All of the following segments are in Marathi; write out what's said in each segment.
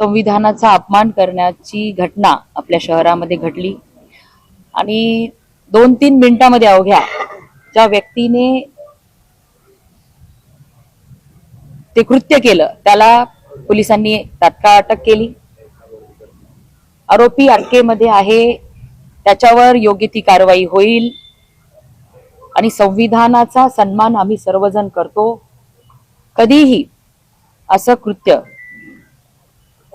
संविधानाचा अपमान करण्याची घटना आपल्या शहरामध्ये घडली. आणि दोन तीन मिनिटांमध्ये अवघ्या ज्या व्यक्तीने ते कृत्य केलं त्याला पोलिसांनी तात्काळ अटक केली. आरोपी अटकेमध्ये आहे त्याच्यावर योग्य ती कारवाई होईल. आणि संविधानाचा सन्मान आम्ही सर्वजण करतो. कधीही असं कृत्य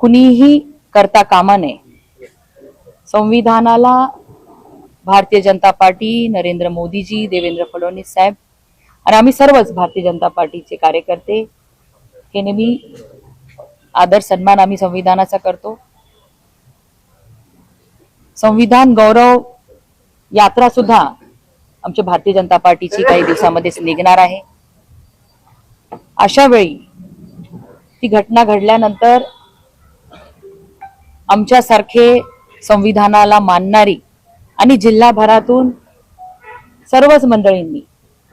कुणीही करता कामा नये. संविधानाला भारतीय जनता पार्टी नरेंद्र मोदीजी देवेंद्र फडणवीस साहेब आणि आम्ही सर्वच भारतीय जनता पार्टीचे कार्यकर्ते हे नेहमी आदर सन्मान आम्ही संविधानाचा करतो. संविधान गौरव यात्रा सुद्धा आमच्या भारतीय जनता पार्टीची काही दिवसामध्येच निघणार आहे. अशा वेळी ती घटना घडल्यानंतर आमच्यासारखे संविधानाला मानणारी आणि जिल्हाभरातून सर्वच मंडळींनी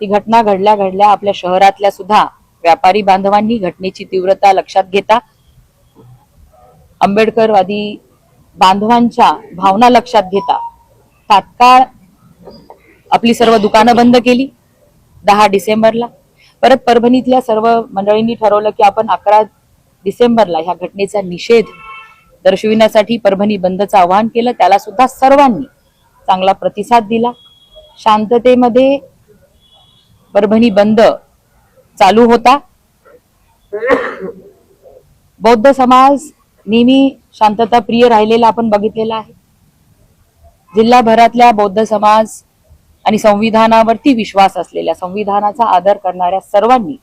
ती घटना घडल्या घडल्या आपल्या शहरातल्या सुद्धा व्यापारी बांधवांनी घटनेची तीव्रता लक्षात घेता. आंबेडकरवादी बांधवांच्या भावना लक्षात घेता. तात्काळ आपली सर्व दुकानं बंद केली. दहा डिसेंबरला. परत परभणीतल्या सर्व मंडळींनी ठरवलं की आपण अकरा डिसेंबरला ह्या घटनेचा निषेध दर्शविण्यासाठी परभणी बंदचं आवाहन केलं. त्याला सुद्धा सर्वांनी चांगला प्रतिसाद दिला. शांततेमध्ये परभणी बंद चालू होता. बौद्ध समाज नेहमी शांतता प्रिय राहिलेला आपण बघितलेला आहे. जिल्हाभरातल्या बौद्ध समाज आणि संविधानावरती विश्वास असलेल्या संविधानाचा आदर करणाऱ्या सर्वांनी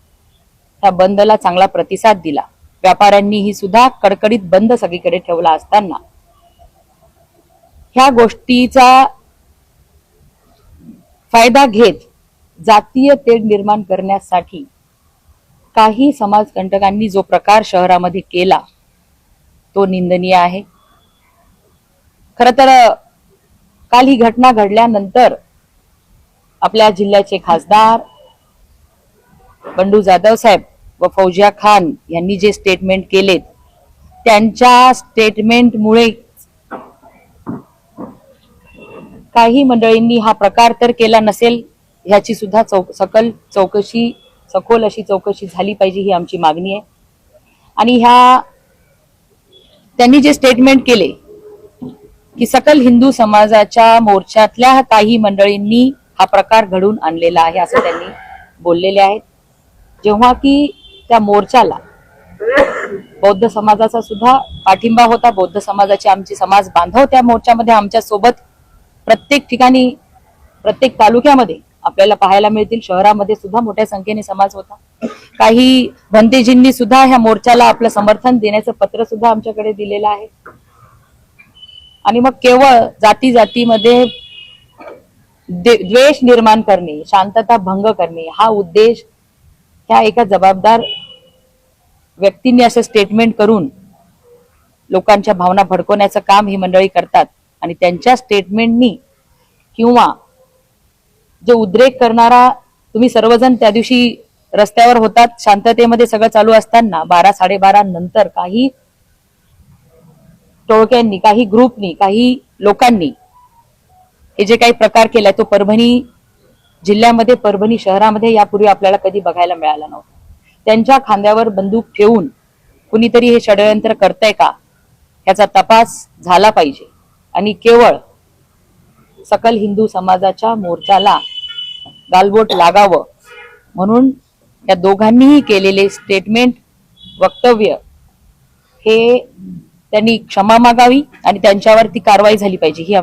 त्या बंदला चांगला प्रतिसाद दिला. व्यापाऱ्यांनीही सुद्धा कडकडीत बंद सगळीकडे ठेवला असताना. ह्या गोष्टीचा फायदा घेत जातीय तेढ निर्माण करण्यासाठी काही समाजकंटकांनी जो प्रकार शहरामध्ये केला तो निंदनीय आहे. खर तर काल ही घटना घडल्यानंतर आपल्या जिल्ह्याचे खासदार बंडू जाधव साहेब व फौजिया खान यांनी जे स्टेटमेंट केलेत त्यांच्या स्टेटमेंटमुळे काही मंडळींनी हा प्रकार तर केला नसेल ह्याची सुद्धा चौक सकल चौकशी सखोल अशी चौकशी झाली पाहिजे ही आमची मागणी आहे. आणि ह्या त्यांनी जे स्टेटमेंट केले की सकल हिंदू समाजाच्या मोर्चातल्या काही मंडळींनी हा प्रकार घडून आणलेला आहे असं त्यांनी बोललेले आहेत. जेव्हा की त्या मोर्चाला. बौद्ध समाजाचा सुद्धा पाठिंबा होता. बौद्ध समाजाचे आमचे समाज बांधव त्या मोर्चामध्ये आमच्यासोबत प्रत्येक ठिकाणी प्रत्येक तालुक्यामध्ये आपल्याला पाहायला मिळतील. शहरामध्ये सुद्धा मोठ्या संख्येने समाज होता. काही भंतेजींनी सुद्धा ह्या मोर्चाला आपलं समर्थन देण्याचं पत्र सुद्धा आमच्याकडे दिलेलं आहे. आणि मग केवळ जाती जातीमध्ये द्वेष निर्माण करणे शांतता भंग करणे हा उद्देश ह्या एका जबाबदार व्यक्तींनी असं स्टेटमेंट करून लोकांच्या भावना भडकवण्याचं काम ही मंडळी करतात. आणि त्यांच्या स्टेटमेंटनी किंवा जो उद्रेक करणारा तुम्ही सर्वजण त्या दिवशी रस्त्यावर होतात शांततेमध्ये सगळं चालू असताना बारा साडेबारा नंतर काही टोळक्यांनी काही ग्रुपनी काही लोकांनी हे जे काही प्रकार केलाय तो परभणी जिल्ह्यामध्ये परभणी शहरामध्ये यापूर्वी आपल्याला कधी बघायला मिळालं नव्हतं. त्यांच्या खांद्यावर बंदूक ठेवून कुणीतरी हे षडयंत्र करतंय का? याचा तपास झाला पाहिजे. आणि केवळ सकल हिंदू समाजाच्या मोर्चाला गालबोट लागावं म्हणून या दोघांनीही केलेले स्टेटमेंट वक्तव्य हे त्यांनी क्षमा मागावी आणि त्यांच्यावर ती कारवाई झाली पाहिजे ही